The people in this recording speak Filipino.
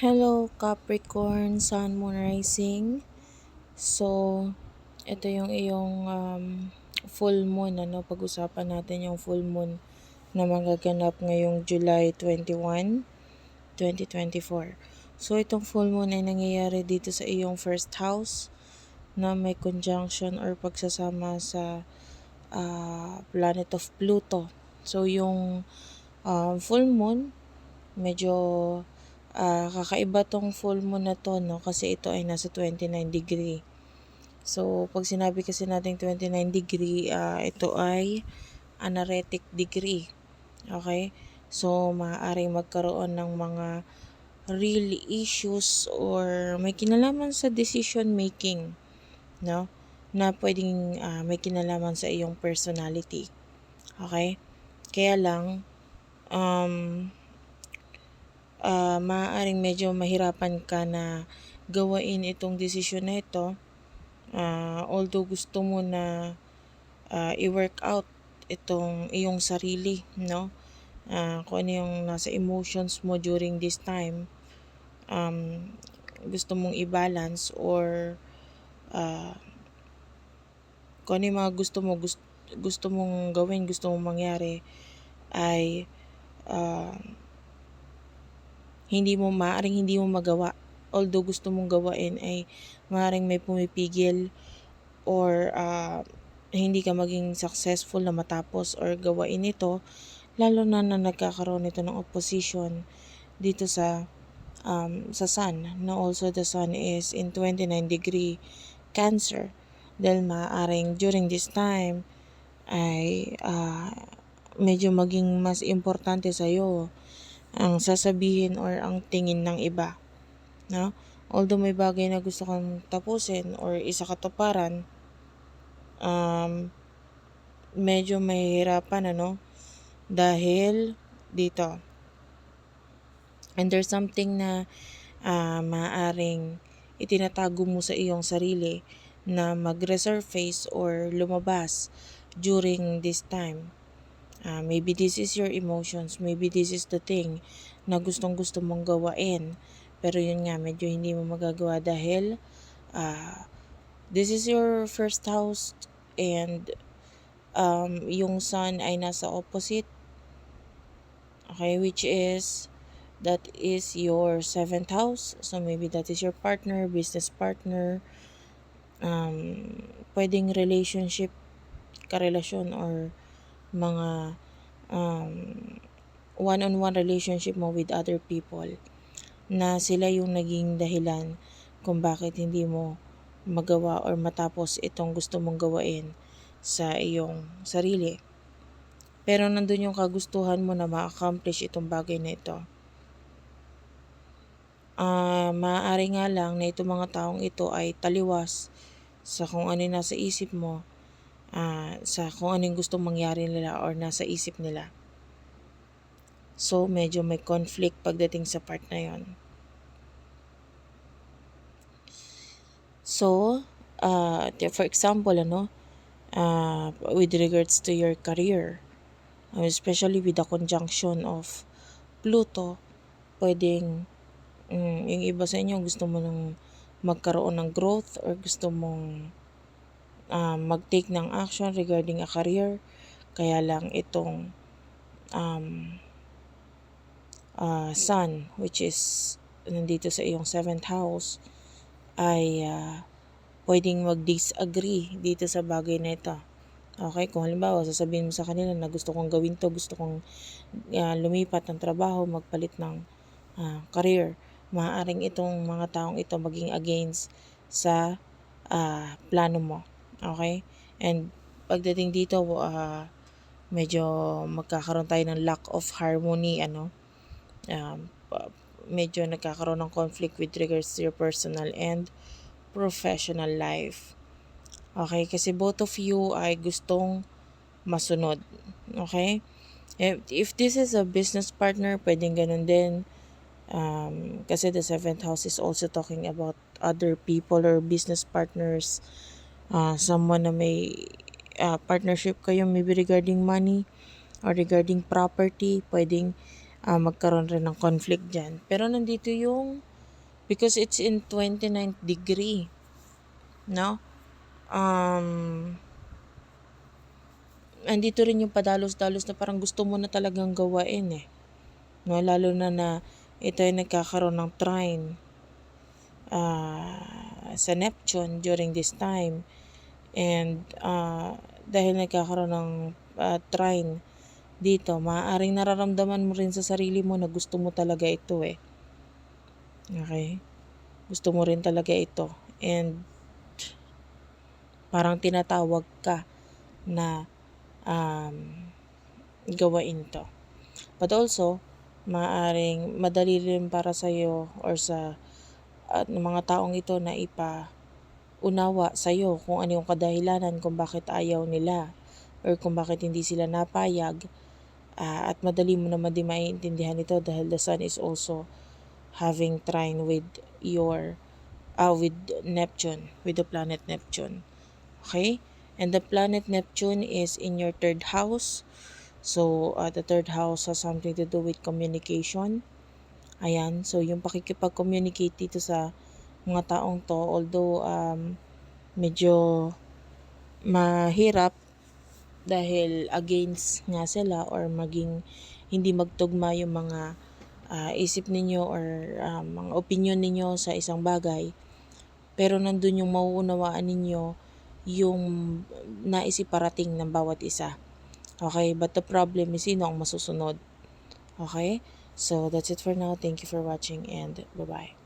Hello Capricorn, Sun, Moon Rising. So, ito yung iyong um, full moon. Ano, pag-usapan natin yung full moon na magaganap ngayong July 21, 2024. So, itong full moon ay nangyayari dito sa iyong first house na may conjunction or pagsasama sa uh, planet of Pluto. So, yung um, full moon, medyo uh, kakaiba tong full moon na to, no? Kasi ito ay nasa 29 degree. So, pag sinabi kasi natin 29 degree, uh, ito ay anaretic degree. Okay? So, maaaring magkaroon ng mga real issues or may kinalaman sa decision making, no? Na pwedeng uh, may kinalaman sa iyong personality. Okay? Kaya lang, um, uh, maaaring medyo mahirapan ka na gawain itong desisyon na ito. Uh, although gusto mo na uh, i-work out itong iyong sarili, no? Uh, kung ano yung nasa emotions mo during this time, um, gusto mong i-balance or uh, kung ano yung mga gusto mo, gusto, gusto mong gawin, gusto mong mangyari, ay uh, hindi mo maaring hindi mo magawa. Although gusto mong gawain ay maaring may pumipigil or uh, hindi ka maging successful na matapos or gawain ito lalo na na nagkakaroon ito ng opposition dito sa um, sa sun na also the sun is in 29 degree cancer dahil maaaring during this time ay uh, medyo maging mas importante sa iyo ang sasabihin or ang tingin ng iba. No? Although may bagay na gusto kang tapusin or isa katuparan, um, medyo mahihirapan ano dahil dito. And there's something na uh, maaring itinatago mo sa iyong sarili na mag-resurface or lumabas during this time. Uh, maybe this is your emotions, maybe this is the thing na gustong gusto mong gawain. Pero yun nga, medyo hindi mo magagawa dahil uh, this is your first house and um, yung sun ay nasa opposite. Okay, which is that is your seventh house. So maybe that is your partner, business partner, um, pwedeng relationship, karelasyon or mga um, one-on-one relationship mo with other people na sila yung naging dahilan kung bakit hindi mo magawa or matapos itong gusto mong gawain sa iyong sarili. Pero nandun yung kagustuhan mo na ma-accomplish itong bagay na ito. Uh, maaari nga lang na itong mga taong ito ay taliwas sa kung ano nasa isip mo uh, sa kung anong gustong mangyari nila or nasa isip nila. So, medyo may conflict pagdating sa part na yon. So, uh, for example, ano, uh, with regards to your career, especially with the conjunction of Pluto, pwedeng um, yung iba sa inyo gusto mo nang magkaroon ng growth or gusto mong um, mag-take ng action regarding a career. Kaya lang itong um, uh, sun, which is nandito sa iyong seventh house, ay uh, pwedeng mag-disagree dito sa bagay na ito. Okay, kung halimbawa sasabihin mo sa kanila na gusto kong gawin to, gusto kong uh, lumipat ng trabaho, magpalit ng uh, career, maaaring itong mga taong ito maging against sa uh, plano mo. Okay? And pagdating dito, uh, medyo magkakaroon tayo ng lack of harmony, ano? Um, medyo nagkakaroon ng conflict with regards to your personal and professional life. Okay? Kasi both of you ay gustong masunod. Okay? If, if this is a business partner, pwedeng ganun din. Um, kasi the seventh house is also talking about other people or business partners uh, someone na may uh, partnership kayo maybe regarding money or regarding property, pwedeng uh, magkaroon rin ng conflict dyan. Pero nandito yung because it's in 29th degree. No? Um, andito rin yung padalos-dalos na parang gusto mo na talagang gawain eh. No, lalo na na ito ay nagkakaroon ng trine ah, sa Neptune during this time. And ah, dahil nagkakaroon ng ah, trine dito, maaaring nararamdaman mo rin sa sarili mo na gusto mo talaga ito eh. Okay? Gusto mo rin talaga ito. And parang tinatawag ka na um, gawain to. But also, maaring madali rin para sa iyo or sa at ng mga taong ito na ipa unawa sa iyo kung ano yung kadahilanan kung bakit ayaw nila or kung bakit hindi sila napayag. Ah, at madali mo naman din maiintindihan ito dahil the sun is also having trine with your ah with Neptune with the planet Neptune. Okay? And the planet Neptune is in your third house. So uh, the third house has something to do with communication ayan so yung pakikipag-communicate dito sa mga taong to although um, medyo mahirap dahil against nga sila or maging hindi magtugma yung mga ah, isip ninyo or ah, mga opinion ninyo sa isang bagay. Pero nandun yung mauunawaan ninyo yung naisiparating ng bawat isa. Okay but the problem is sino ang masusunod? Okay so that's it for now. Thank you for watching and bye bye